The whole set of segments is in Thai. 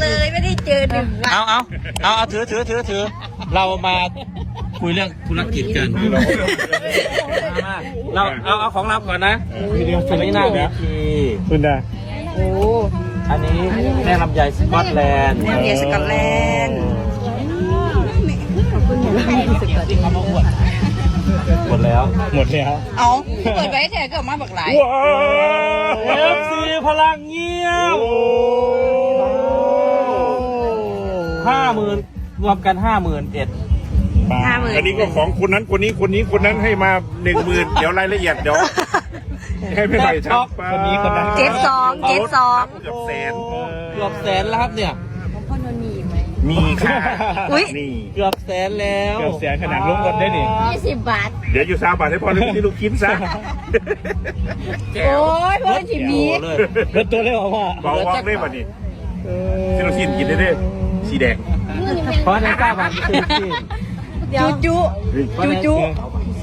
เลยไม่ได้เจอหนึ่งวันเอาเอาเอาเอาถือถือถือถือเรามาคุยเรื่องธุรกิจกันมาเราเอาเอาของเราก่อนนะอันนี้หน้าเวทีคุณดาโอ้อันนี้แม่ลำไยสกอตแลนด์แม่เบียร์สกอตแลนด์หมดแล้ว หมดแล้ว เอาเปิดไว้แท้ก็มาบักหลายว้าวเอฟซีพลังเงียบ ห้าหมื่นรวมกันห้าหมื่นเอ็ด ห้าหมื่น อันนี้ก็ของคนนั้นคนนี้คนนี้คนนั้นให้มาหนึ่งหมื่นเดี๋ยวรายละเอียดเดี๋ยวให้ไม่ได้ครับคนนี้คนนั้น เจ็ดสองเจ็ดสอง เกือบแสนเกือบแสนแล้วครับเนี่ย มีค่ะอุ้ยนี่ เกือบแสนแล้วเกือบเสียขนาดลงรถได้นี่ ยี่สิบบาท เดี๋ยวอยู่ซาบาทให้พอแล้วที่ลูกคิดซะ โอ้ยเพื่อนที่มี โอ้เลยรถตัวเลยเหรอพ่อ เบาว่างได้ป่ะนี่ที่ลูกคิดกินได้ด้วย สีแดงเพราะในเก้าบาทคือที่จูจูจูจู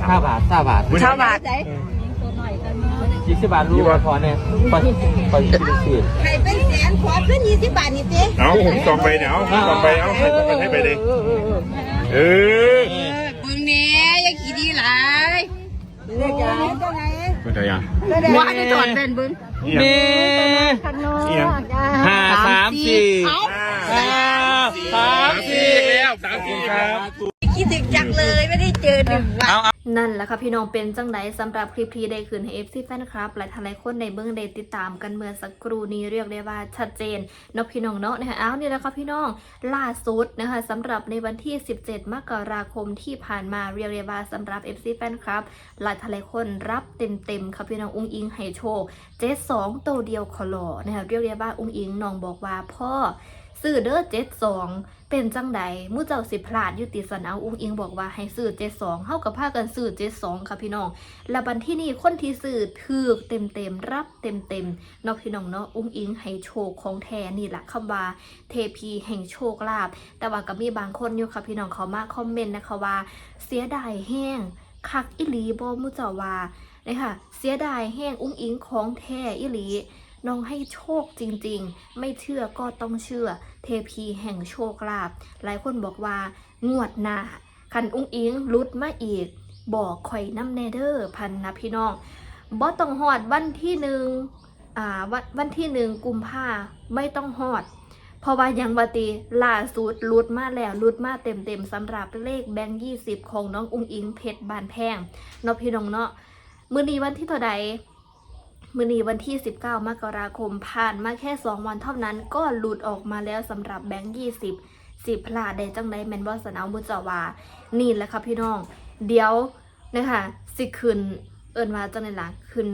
ห้าบาทห้าบาทชาวบาทยี่สิบบาทรู้ว่าพอเนี่ยพอพอยี่สิบสี่ใครเป็นแสนขอขึ้นยี่สิบบาทนี่เจ๊เอาสองใบเนี่ยเอาสองใบเอาให้มันให้ไปเลยเออปึงเนี้ยยังขี่ดีหลายเด็กยังไม่ได้ยังว่าจะถอดเป็นบึ้งนี่เมยังห้าสามสี่เอ้าห้าสามสี่แล้ว สามสี่ครับ คิดถึงจังเลยไม่ได้เจอหนึ่งวันเอาเอานั่นแหละค่ะพี่น้องเป็นจังไดสำหรับคลิปที่ได้คืนให้ FC แฟนคลับและทลายคนในเบื้องใดติดตามกันเมื่อสักครู่นี้เรียกได้ว่าชัดเจนเนาะพี่น้องเนาะนะคะอ้าวนี่แหละค่ะพี่น้องล่าสุดนะคะสำหรับในวันที่ 17 มกราคมที่ผ่านมาเรียกได้ว่าสำหรับ FC แฟนคลับหลายทลายคนรับเต็มๆค่ะพี่น้องอุ้งอิงให้โชคเจ็ดสองตัวเดียวขอหล่อนะคะเรียกได้ว่าอุ้งอิงน้องบอกว่าพ่อซื้อเด้อเจ็ดสอง เป็นจังใดมู่เจ้าสิพลาดอยุติสนาอุ้งอิงบอกว่าให้ซื้อเจ็ดสองเฮากับพากันซื้อเจ็ดสองค่ะพี่น้องและบันที่นี่คนที่ซื้อถือเต็มเต็มๆรับเต็มเต็มๆเนาะพี่น้องเนาะอุ้งอิงให้โชคของแท้นี่แหละคำว่าเทพีแห่งโชคลาภแต่ว่าก็มีบางคนอยู่ค่ะพี่น้องเขามาคอมเมนต์นะคะว่า เสียดายแห้งคักอิลีบ่มู่เจ้าว่านะคะเสียดายแห้งอุ้งอิงของแท้อิลี น้องให้โชคจริงๆ ไม่เชื่อก็ต้องเชื่อ เทพีแห่งโชคลาภหลายคนบอกว่างวดหน้าคันอุ้งอิงลุดมาอีก บอกข่อยน้ำแนเดอร์พันนะพี่น้องบ่ต้องหอดวันที่หนึ่งอ่าวันวันที่หนึ่งกุมภาไม่ต้องหอด เพราะว่ายังบตีล่าสุดลุดมาแล้วลุดมาเต็มๆสำหรับเลขแบงค์ยี่สิบของน้องอุ้งอิงเพชรบานแพงเนาะพี่น้องเนาะมื้อนี้วันที่เท่าใด มื่อนี้วันที่ 19 มกราคมผ่านมาแค่ 2 วันเท่านั้นก็หลุดออกมาแล้วสำหรับแบงค์20 สิพลาดได้จังไดแมนบอสนาวมุจาวา นี่แหละค่ะพี่น้อง เดี๋ยวนะคะสิขึ้นเอินว่าจังไดล่ะขึ้น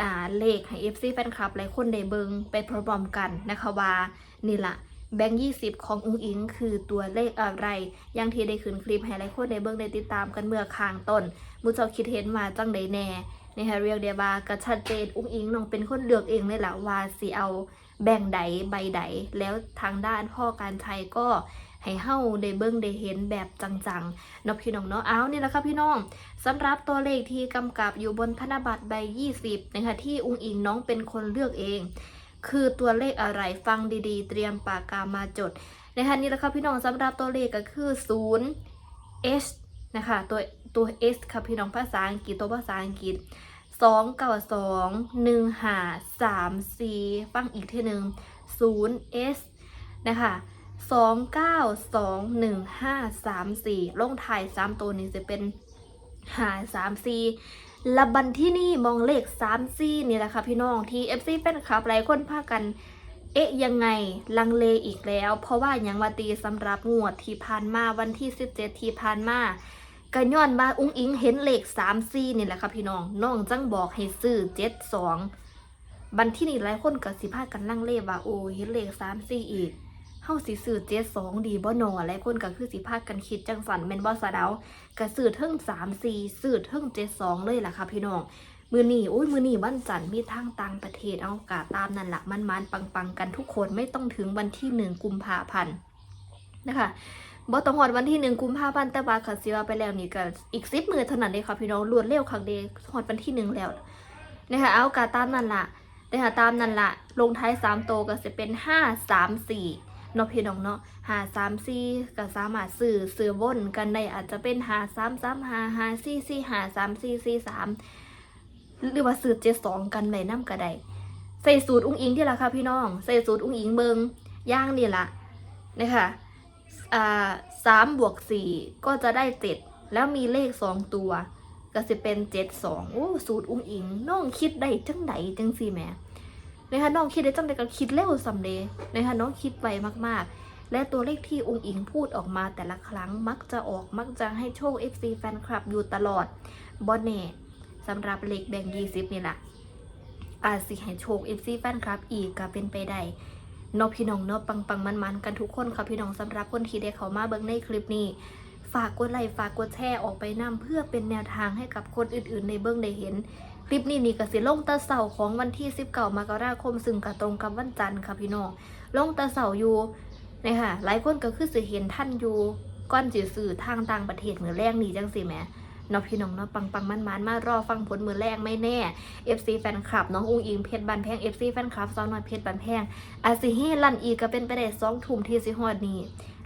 อ่าเลขให้ FC แฟนคลับหลายคนได้เบิงไปพร้อมๆกันนะคะว่านี่ละแบงค์20ของอุ้งอิงคือตัวเลขอะไรย่างที่ได้ขึ้นคลิปให้หลายคนได้เบิงได้ติดตามกันเมื่อค้างต้น มุจาคิดเห็นมาจังไดแน่ นะคะเรียกได้ว่าก็ชัดเจนอุ้งอิงน้องเป็นคนเลือกเองเลยแหละว่าสิเอาแบ่งใดใบใดแล้วทางด้านพ่อการชัยก็ให้เฮาได้เบิ่งได้เห็นแบบจังๆนาะพี่น้องเนาะเอานี่แหละค่ะพี่น้องสำหรับตัวเลขที่กำกับอยู่บนธนบัตรใบ 20นะคะที่อุ้งอิงน้องเป็นคนเลือกเอง คือตัวเลขอะไรฟังดีๆ เตรียมปากกามาจดนะคะนี่แหละค่ะพี่น้องสำหรับตัวเลขก็คือ0 H นะคะตัวตัว S ค่ะพี่น้องภาษาอังกฤษตัวภาษาอังกฤษ สองเก้าสองหนึ่งหาสามสี่ฟังอีกทีหนึ่งศูนย์ S นะคะสองเก้าสองหนึ่งห้าสามสี่ลงท้ายสามตัวนี้จะเป็นหาสามสี่ละบันที่นี่มองเลขสามสี่นี่แหละค่ะพี่น้องที่ FC แฟนคลับหลายคนพากันเอ๊ะยังไงลังเลอีกแล้ว เพราะว่ายังมาตีสำหรับงวดที่ผ่านมาวันที่ 17 ที่ผ่านมา ก็ย้อนว่าอุ้งอิงเห็นเลขสามสี่นี่แหละค่ะพี่น้องน้องจังบอกให้ซื้อเจ็ดสองบันที่นี่หลายคนก็สิพากันนั่งเลว่าโอ้เห็นเลขสามสี่อีกเฮาสิซื้อเจ็ดสองดีบ่หนอหลายคนก็คือสิพากันคิดจังสันแม่นบ่สะเดาก็ซื้อเทิงสามสี่ซื้อเทิงเจ็ดสองเลยล่ะค่ะพี่น้องมือนี้อุ้ยมือนี้วันจันทร์มีทางต่างประเทศเอากาตามนั่นละมันมันๆปังๆกันทุกคนไม่ต้องถึงวันที่หนึ่งกุมภาพันธ์นะคะ บ่ต้องหอดวันที่หนึ่งกุมภาพันธ์แต่ว่าค่ะสิว่าไปแล้วนี่ก็อีกสิบมือเท่านั้นเลยค่ะพี่น้องรวดเร็วคักเดหอดวันที่หนึ่งแล้วนะคะเอากาตามนั่นละนะคะตามนั่นละลงท้ายสามโตก็จะเป็นห้าสามสี่เนาะพี่น้องเนาะหาสามสี่ก็สามารถสื่อสื่อวนกันได้อาจจะเป็นหาสามสามหาหาสี่สี่หาสามสี่สี่สามหรือว่าสื่อเจ็ดสองกันไว้น้ำก็ไดใส่สูตรอุ้งอิงที่ละค่ะพี่น้อง ใส่สูตรอุ้งอิงเบิงย่างนี่ละนะคะ อ่าสามบวกสี่ก็จะได้เจ็ดแล้วมีเลขสองตัว ก็จะเป็นเจ็ดสองโอ้สูตรอุ้งอิงน้องคิดได้จังไดจังสี่แม่นะคะน้องคิดได้จังใดก็คิดเร็วสำเร็จนะคะน้องคิดไวมากๆ และตัวเลขที่องค์อิงพูดออกมาแต่ละครั้งมักจะออกมักจะให้โชค FC แฟนคลับอยู่ตลอดบอนเน่สำหรับเลขแบ่ง20นี่แหละอาจสิให้โชค FC แฟนคลับอีกก็เป็นไปได้ เนอพี่น้องเนาะปังปังมันมันกันทุกคนค่ะพี่น้องสำหรับคนที่ได้เข้ามาเบิ่งในคลิปนี้ ฝากกดไลค์ฝากกดแชร์ออกไปนํเพื่อเป็นแนวทางให้กับคนอื่นๆ ในเบิ่งได้เห็น คลิปนี้นี่ก็สิลงตะเสาของวันที่ 19มกราคมซึ่งก็ตรงกับวันจันทร์ค่ะพี่น้องลงตะเสาอยู่นะคะหลายคนก็คือสิเห็นท่านอยู่ก้อนสิสื่อทางต่างประเทศมือแรกนี่จังสิแหม เนาะพี่น้องเนาะปังปังมันมันมารอฟังผลมือแรกไม่แน่ FC แฟนคลับน้องอุ้งอิงเพชรบันแพง FC แฟนคลับซาวน้อยเพชรบันแพงอาจสิเฮลันอีก็เป็นไปได้สองทุ่มที่สิฮอดนี้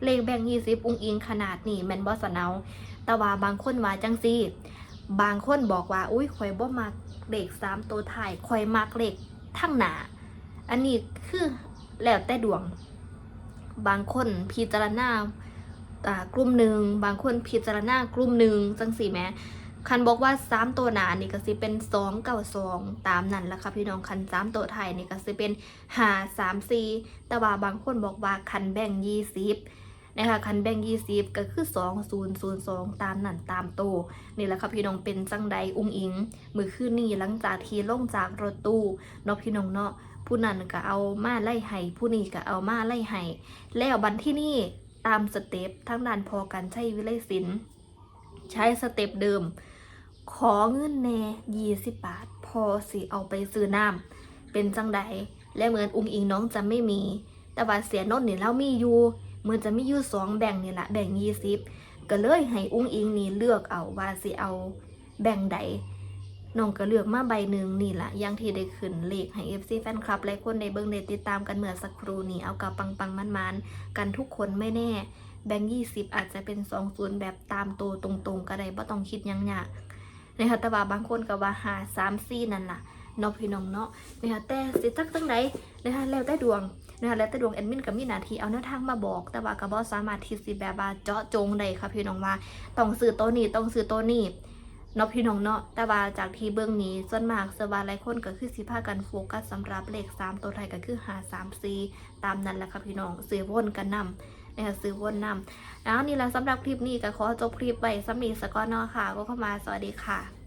เลขแบ่ง20อุ้งอิงขนาดนี้แมนบ่สเนาแต่ว่าบางคนว่าจังซี่บางคนบอกว่า อุ้ยข่อยบ่มักเลขสามตัวท้ายข่อยมักเลขทั้งหนาอันนี้คือแล้วแต่ดวง บางคนพิจารณา กลุ่มหนึ่งบางคนพิจารณากลุ่มหนึ่งจังสี่แม้คันบอกว่าสามตัวหนานี่ก็สิเป็นสองเก้าสองตามนั้นแหละค่ะพี่น้องคันสามตัวไทยนี่ก็สิเป็นห้าสามสี่แต่ว่าบางคนบอกว่าคันแบ่งยี่สิบนะคะคันแบ่งยี่สิบก็คือสองศูนย์ศูนย์สองตามนั่นตามโตนี่แหละค่ะพี่น้องเป็นจังใดอุ้งอิง มือคืนนี้หลังจากที่ลงจากรถตู้เนาะพี่น้องเนาะผู้นั้นก็เอามาไล่ไห้ผู้นี้ก็เอามาไล่ไห้แล้วบันที่นี่ ตามสเต็ปทั้งด้านพอกันใช้วิไลศิลป์ใช้สเต็ปเดิม ขอเงินแน่ยี่สิบบาท พอสิเอาไปซื้อน้ำเป็นจังใดและเหมือนอุ้งอิงน้องจะไม่มี แต่ว่าเสียโนนนี่เรามีอยู่เหมือนจะมีอยู่สองแบ่งนี่แหละแบ่งยี่สิบก็เลยให้อุ้งอิงนี่เลือกเอาว่าสิเอาแบ่งใด น้องก็เลือกมาใบหนึ่งนี่ละย่างที่ได้ขึ้นเลขให้ FC แฟนคลับและคนในเบิ้งได้ติดตามกันเมื่อสักครู่นี้เอากับปังปังมันมันๆกันทุกคนไม่แน่ แบ่ง20อาจจะเป็น2ศูนย์แบบตามตัวตรงๆ ก็ได้บ่ต้องคิดยังยากนะคะต่ว่าบางคนก็ว่าหา3 4นั่นล่ะเนาะพี่น้องเนาะนะคะแต่สิจักจังไดนะคะแล้วแต่ดวงนะคะแล้วแต่ดวงแอดมินกับมีหน้าที่เอาแนวทางมาบอก แต่ว่าก็บ่สามารถที่สิแบบว่าเจาะจงได้ค่ะพี่น้องว่าต้องซื้อตัวนี้ต้องซื้อตัวนี้ เนาะพี่น้องเนาะแต่ว่าจากที่เบื้องนี้ส่วนมากสวาหลายคนก็คือสิพากันโฟกัสสำหรับเลข 3 ตัวไทยก็คือ5 3 4ตามนั้นแหละค่ะพี่น้องซื้อวนกันนำนะคะซื้อวนนำแล้วนี่แหละสำหรับคลิปนี้ก็ขอจบคลิปไว้สำหรับสกอนเนาะค่ะ ก็เข้ามาสวัสดีค่ะ